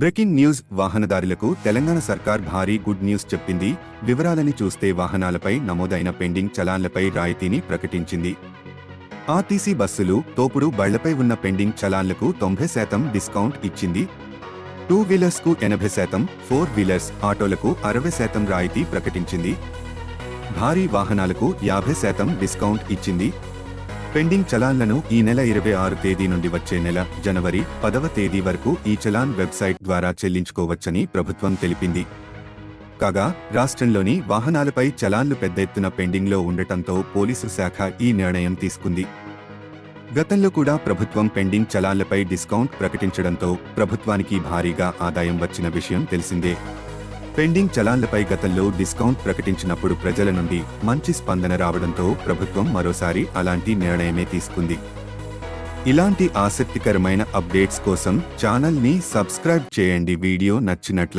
Breaking news వాహనదారులకు తెలంగాణ సర్కార్ భారీ గుడ్ న్యూస్ చెప్పింది. వివరాలని చూస్తే వాహనాలపై నమోదైన పెండింగ్ చలాన్లపై రాయితీని ప్రకటించింది. ఆర్టీసీ బస్సులు తోపుడు బళ్ళపై ఉన్న పెండింగ్ చలాన్లకు తొంభై శాతం డిస్కౌంట్ ఇచ్చింది. టూ వీలర్స్కు ఎనభై శాతం ఫోర్ వీలర్స్ ఆటోలకు అరవై శాతం రాయితీ ప్రకటించింది. భారీ వాహనాలకు యాభై శాతం డిస్కౌంట్ ఇచ్చింది. పెండింగ్ చలాన్లను ఈ నెల ఇరవై ఆరు తేదీ నుండి వచ్చే నెల జనవరి పదవ తేదీ వరకు ఈ చలాన్ వెబ్సైట్ ద్వారా చెల్లించుకోవచ్చని ప్రభుత్వం తెలిపింది. కాగా రాష్ట్రంలోని వాహనాలపై చలాన్లు పెద్ద ఎత్తున పెండింగ్లో ఉండటంతో పోలీసు శాఖ ఈ నిర్ణయం తీసుకుంది. గతంలో కూడా ప్రభుత్వం పెండింగ్ చలాన్లపై డిస్కౌంట్ ప్రకటించడంతో ప్రభుత్వానికి భారీగా ఆదాయం వచ్చిన విషయం తెలిసిందే. పెండింగ్ చలాన్లపై గతంలో డిస్కౌంట్ ప్రకటించినప్పుడు ప్రజల నుండి మంచి స్పందన రావడంతో ప్రభుత్వం మరోసారి అలాంటి నిర్ణయమే తీసుకుంది. ఇలాంటి ఆసక్తికరమైన అప్డేట్స్ కోసం ఛానల్ని సబ్స్క్రైబ్ చేయండి. వీడియో నచ్చినట్లయితే